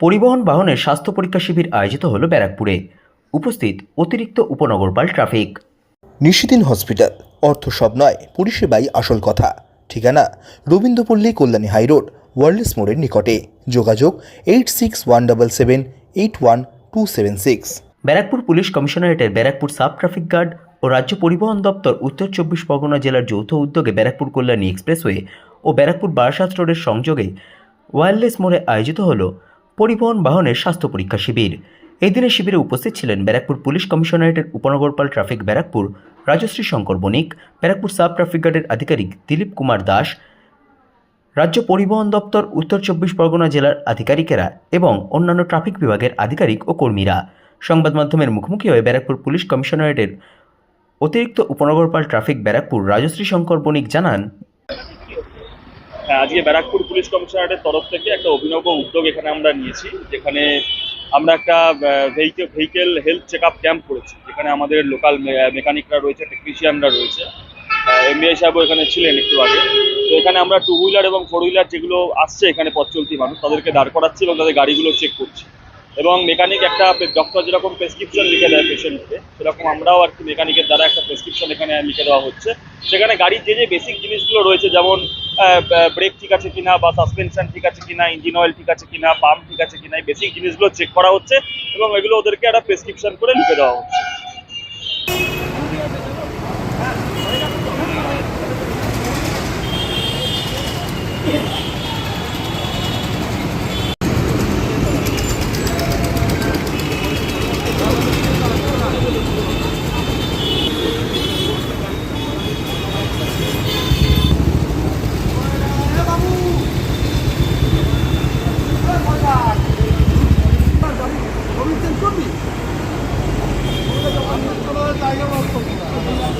পরিবহন বাহনের স্বাস্থ্য পরীক্ষা শিবির আয়োজিত হলো ব্যারাকপুরে। উপস্থিত অতিরিক্ত উপনগরপাল ট্রাফিক। নিশিদিন হসপিটাল অর্থ সব নয় পরিষেবাই আসল কথা। ঠিকানা রবীন্দ্রপল্লী কল্যাণী হাইরোড ওয়ার্ল্ডস মোড়ের নিকটে। যোগাযোগ eight six one double seven eight one two seven six. Barrackpore police কমিশনারেটের Barrackpore sub traffic guard ও রাজ্য পরিবহন দপ্তর উত্তর চব্বিশ পরগনা জেলার যৌথ উদ্যোগে ব্যারাকপুর কল্যাণী এক্সপ্রেসওয়ে ও ব্যারাকপুর বারাসাত রোডের সংযোগে ওয়্যারলেস মোড়ে আয়োজিত হল পরিবহন বাহনের স্বাস্থ্য পরীক্ষা শিবির। এই দিনের শিবিরে উপস্থিত ছিলেন ব্যারাকপুর পুলিশ কমিশনারেটের উপনগরপাল traffic Barrackpore, Rajashree Shankar Banik, Barrackpore sub traffic গার্ডের আধিকারিক দিলীপ কুমার দাস, রাজ্য পরিবহন দপ্তর, উত্তর চব্বিশ পরগনা জেলার আধিকারিকেরা এবং অন্যান্য ট্রাফিক বিভাগের আধিকারিক ও কর্মীরা। সংবাদ মাধ্যমের মুখোমুখি হয়ে ব্যারাকপুর পুলিশ কমিশনারেটের অতিরিক্ত উপনগরপাল ট্রাফিক ব্যারাকপুর রাজশ্রী শঙ্কর বণিক জানান আজকে ব্যারাকপুর পুলিশ কমিশনারেটের তরফ থেকে একটা অভিনব উদ্যোগ এখানে আমরা নিয়েছি, যেখানে আমরা একটা vehicle vehicle health check up camp করেছি, যেখানে আমাদের লোকাল মেকানিকরা রয়েছে টেকনিশিয়ানরা রয়েছে। এমবিআই সাহেবও এখানে ছিলেন একটু আগে। তো এখানে আমরা টু হুইলার এবং ফোর হুইলার যেগুলো আসছে এখানে পথ চলতি মানুষ, তাদেরকে দাঁড় করাচ্ছি এবং তাদের গাড়িগুলো চেক করছি। এবং মেকানিক একটা ডক্টর যেরকম প্রেসক্রিপশন লিখে দেয় পেশেন্টকে সেরকম আমরাও আর কি মেকানিকের দ্বারা একটা প্রেসক্রিপশন এখানে লিখে দেওয়া হচ্ছে। সেখানে গাড়ির যে যে বেসিক জিনিসগুলো রয়েছে, যেমন ব্রেক ঠিক আছে কিনা বা সাসপেনশন ঠিক আছে কিনা ইঞ্জিন অয়েল ঠিক আছে কিনা পাম্প ঠিক আছে কিনা, এই বেসিক জিনিসগুলো চেক করা হচ্ছে এবং এগুলো ওদেরকে একটা প্রেসক্রিপশন করে লিখে দেওয়া হচ্ছে।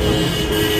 Música